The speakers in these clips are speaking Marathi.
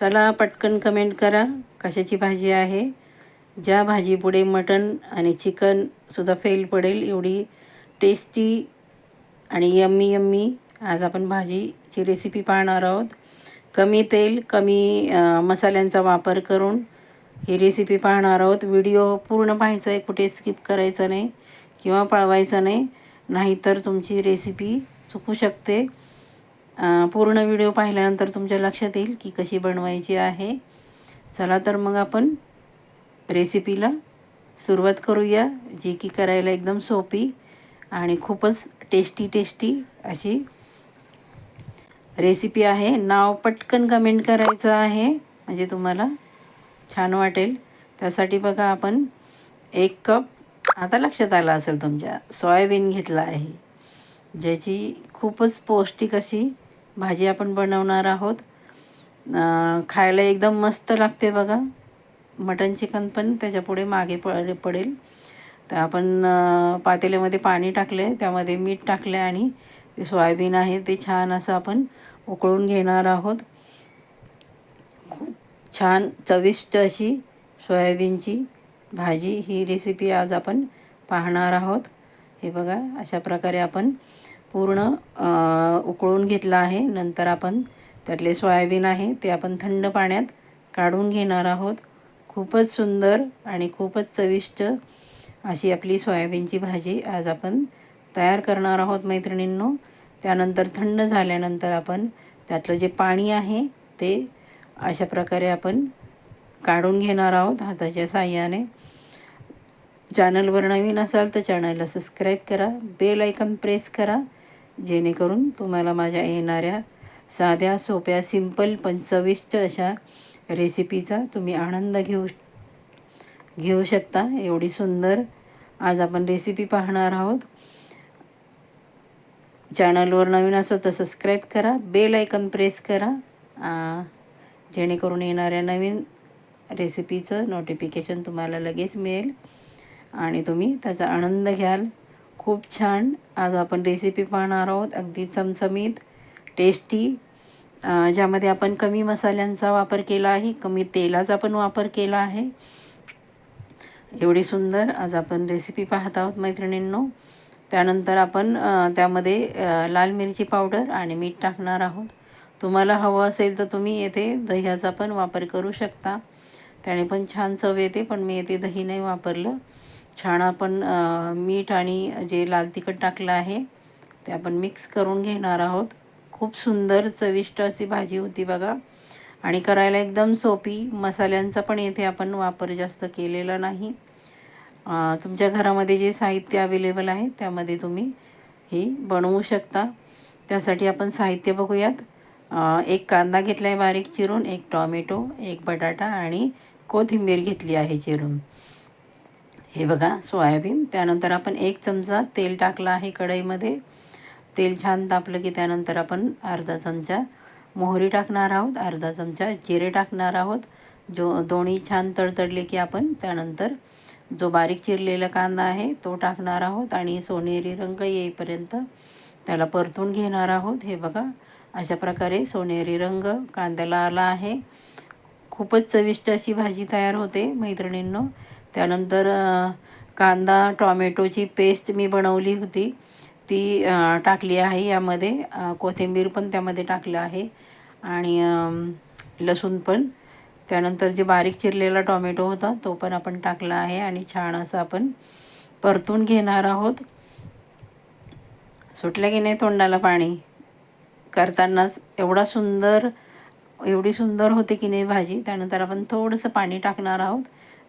चला पटकन कमेंट करा कशाची भाजी आहे? ज्या भाजीपुढे मटण आणि चिकनसुद्धा फेल पडेल एवढी टेस्टी आणि यम्मी यम्मी आज आपण भाजीची रेसिपी पाहणार आहोत. कमी तेल कमी मसाल्यांचा वापर करून ही रेसिपी पाहणार आहोत. व्हिडिओ पूर्ण पाहायचा आहे कुठे स्किप करायचं नाही किंवा पळवायचं नाही नाहीतर तुमची रेसिपी चुकू शकते. पूर्ण व्हिडिओ पाहिल्यानंतर तुमच्या लक्षात येईल की कशी बनवायची आहे. चला तर मग आपण रेसिपीला सुरुवात करूया जी की करायला एकदम सोपी आणि खूपच टेस्टी टेस्टी अशी रेसिपी आहे. नाव पटकन कमेंट करायचं आहे म्हणजे तुम्हाला छान वाटेल. त्यासाठी बघा आपण एक कप आता लक्षात आलं असेल तुमच्या सोयाबीन घेतला आहे ज्याची खूपच पौष्टिक अशी भाजी आपण बनवणार आहोत. खायला एकदम मस्त लागते बघा. मटन चिकन पण त्याच्यापुढे मागे पड पडेल. तर आपण पातेल्यामध्ये पाणी टाकले त्यामध्ये मीठ टाकले आणि ते सोयाबीन आहे ते छान असं आपण उकळून घेणार आहोत. खूप छान चविष्ट अशी सोयाबीनची भाजी ही रेसिपी आज आपण पाहणार आहोत. हे बघा अशा प्रकारे आपण पूर्ण उकळून घेतलं आहे. नंतर आपण त्यातले सोयाबीन आहे ते आपण थंड पाण्यात काढून घेणार आहोत. खूपच सुंदर आणि खूपच चविष्ट अशी आपली सोयाबीनची भाजी आज आपण तयार करणार आहोत मैत्रिणींनो. त्यानंतर थंड झाल्यानंतर आपण त्यातलं जे पाणी आहे ते अशा प्रकारे आपण काढून घेणार आहोत हाताच्या साह्याने. चॅनलवर नवीन असाल तर चॅनलला सबस्क्राईब करा बेल आयकन प्रेस करा जेणेकरून तुम्हाला माझ्या येणाऱ्या साध्या सोप्या सिंपल पण चविष्ट अशा रेसिपीचा तुम्ही आनंद घेऊ घेऊ शकता. एवढी सुंदर आज आपण रेसिपी पाहणार आहोत. चॅनलवर नवीन असं तर सबस्क्राईब करा बेल आयकन प्रेस करा जेणेकरून येणाऱ्या नवीन रेसिपीचं नोटिफिकेशन तुम्हाला लगेच मिळेल आणि तुम्ही त्याचा आनंद घ्याल. खूप छान. आज आपण रेसिपी पाहणार आहोत. अगदी चमचमीत टेस्टी ज्यामध्ये आपण कमी मसाल्यांचा वापर केला आहे. कमी तेलाचा पण वापर केला आहे. एवढी सुंदर आज आपण रेसिपी पाहत आहोत मैत्रिणींनो. त्यानंतर आपण त्यामध्ये लाल मिरची पावडर आणि मीठ टाकणार आहोत. तुम्हाला हवं असेल तर तुम्ही येथे दह्याचा पण वापर करू शकता. त्याने पण छान चव येते पण मी येथे दही नाही वापरलं. छान आपण मीठ आणि जे लाल तिखट टाकलं आहे ते आपण मिक्स करून घेणार आहोत. खूप सुंदर चविष्ट अशी भाजी होती बघा. आणि करायला एकदम सोपी मसाल्यांचा पण येथे आपण वापर जास्त केलेला नाही. तुमच्या घरामध्ये जे साहित्य अवेलेबल आहे त्यामध्ये तुम्ही ही बनवू शकता. त्यासाठी आपण साहित्य बघूयात. एक कांदा घेतला आहे बारीक चिरून एक टॉमॅटो एक बटाटा आणि कोथिंबीर घेतली आहे चिरून. हे बघा सोयाबीन. त्यानंतर आपण एक चमचा तेल टाकलं आहे कढईमध्ये. तेल छान तापलं की त्यानंतर आपण अर्धा चमचा मोहरी टाकणार आहोत अर्धा चमचा जिरे टाकणार आहोत. जो दोन्ही छान तडतडले की आपण त्यानंतर जो बारीक चिरलेला कांदा आहे तो टाकणार आहोत आणि सोनेरी रंग येईपर्यंत त्याला परतून घेणार आहोत. हे बघा अशा प्रकारे सोनेरी रंग कांद्याला आला आहे. खूपच चविष्ट अशी भाजी तयार होते मैत्रिणींनो. त्यानंतर कांदा टॉमॅटोची पेस्ट मी बनवली होती. ती टाकली आहे यामध्ये. कोथिंबीर पण त्यामध्ये टाकलं आहे. आणि लसूण पण. त्यानंतर जे बारीक चिरलेला टॉमॅटो होता तो पण आपण टाकला आहे आणि छान असं आपण परतून घेणार आहोत. सुटलं की नाही तोंडाला पाणी? करतानाच एवढा सुंदर एवढी सुंदर होते की नाही भाजी. त्यानंतर आपण थोडंसं पाणी टाकणार आहोत.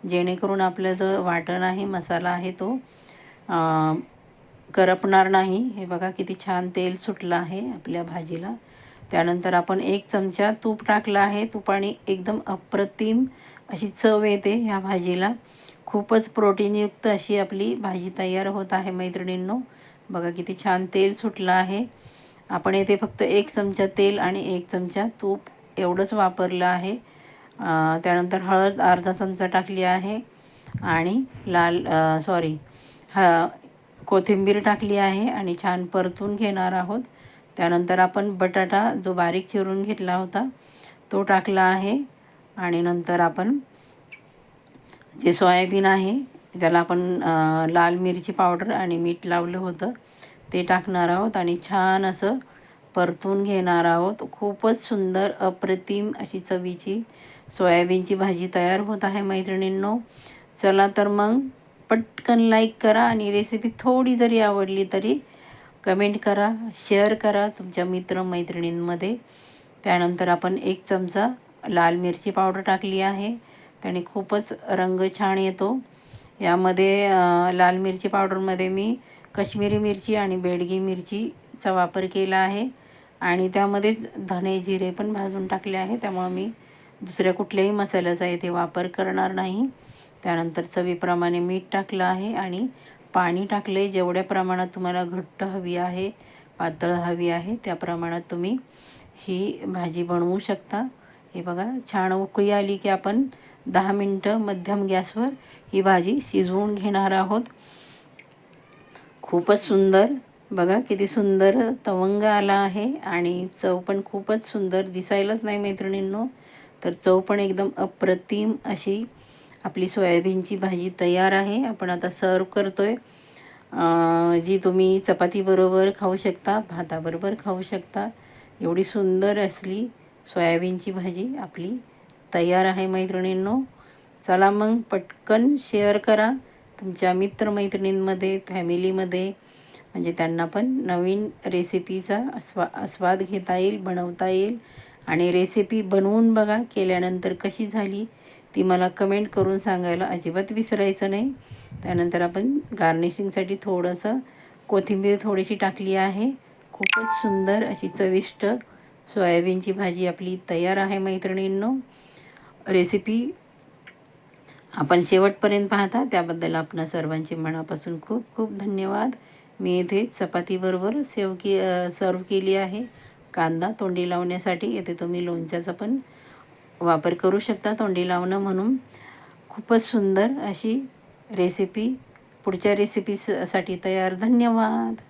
जेणेकरून आपलं जो वाटण आहे मसाला आहे तो करपणार नाही. हे बघा किती छान तेल सुटलं आहे आपल्या भाजीला. त्यानंतर आपण एक चमचा तूप टाकलं आहे. तुपाने एकदम अप्रतिम अशी चव येते ह्या भाजीला. खूपच प्रोटीनयुक्त अशी आपली भाजी तयार होत आहे मैत्रिणींनो. बघा किती छान तेल सुटलं आहे. आपण येथे फक्त एक चमचा तेल आणि एक चमचा तूप एवढंच वापरलं आहे. त्यानंतर हळद अर्धा चमचा टाकली आहे आणि लाल सॉरी ह कोथिंबीर टाकली आहे आणि छान परतून घेणार आहोत. त्यानंतर आपण बटाटा जो बारीक चिरून घेतला होता तो टाकला आहे आणि नंतर आपण जे सोयाबीन आहे ज्याला आपण लाल मिरची पावडर आणि मीठ लावलं होतं ते टाकणार आहोत आणि छान असं परतून घेणार आहोत. खूपच सुंदर अप्रतिम अशी चवीची सोयाबीनची भाजी तयार होत आहे मैत्रिणींनो. चला तर मग पटकन लाईक करा आणि रेसिपी थोडी जरी आवडली तरी कमेंट करा शेअर करा तुमच्या मित्रमैत्रिणींमध्ये. त्यानंतर आपण एक चमचा लाल मिरची पावडर टाकली आहे. त्याने खूपच रंग छान येतो. यामध्ये लाल मिरची पावडरमध्ये मी कश्मीरी मिरची आणि बेडगी मिरचीचा वापर केला आहे. आणि त्यामध्येच धणे जिरे पण भाजून टाकले आहे. त्यामुळं मी दुसऱ्या कुठल्याही मसाल्याचा इथे वापर करणार नाही. त्यानंतर चवीप्रमाणे मीठ टाकलं आहे आणि पाणी टाकले जेवढ्या प्रमाणात तुम्हाला घट्ट हवी आहे पातळ हवी आहे त्या प्रमाणात तुम्ही ही भाजी बनवू शकता. हे बघा छान उकळी आली की आपण दहा मिनटं मध्यम गॅसवर ही भाजी शिजवून घेणार आहोत. खूपच सुंदर बघा किती सुंदर तवंग आला आहे आणि चव पण खूपच सुंदर दिसायलाच नाही मैत्रिणींनो. तर चव पण एकदम अप्रतिम अशी आपली सोयाबीनची भाजी तयार आहे. आपण आता सर्व करतो आहे जी तुम्ही चपातीबरोबर खाऊ शकता भाताबरोबर खाऊ शकता. एवढी सुंदर असली सोयाबीनची भाजी आपली तयार आहे मैत्रिणींनो. चला मग पटकन शेअर करा. तुमच्या मित्रमैत्रिणींमध्ये फॅमिलीमध्ये म्हणजे त्यांना पण नवीन रेसिपीचा आस्वा आस्वाद घेता येईल बनवता येईल. आणि रेसिपी बनवून बघा केल्यानंतर कशी झाली ती मला कमेंट करून सांगायला अजिबात विसरायचं नाही. त्यानंतर आपण गार्निशिंगसाठी थोडंसं कोथिंबीर थोडीशी टाकली आहे. खूपच सुंदर अशी चविष्ट सोयाबीनची भाजी आपली तयार आहे मैत्रिणींनो. रेसिपी आपण शेवटपर्यंत पाहता त्याबद्दल आपणा सर्वांचे मनापासून खूप खूप धन्यवाद. मी इथे चपातीबरोबर सेव के सर्व केली आहे. कांदा तोंडी लावण्यासाठी येथे तुम्ही लोणच्याचा पण वापर करू शकता. तोंडी लावणं म्हणून खूपच सुंदर अशी रेसिपी पुढच्या रेसिपीसाठी तयार. धन्यवाद.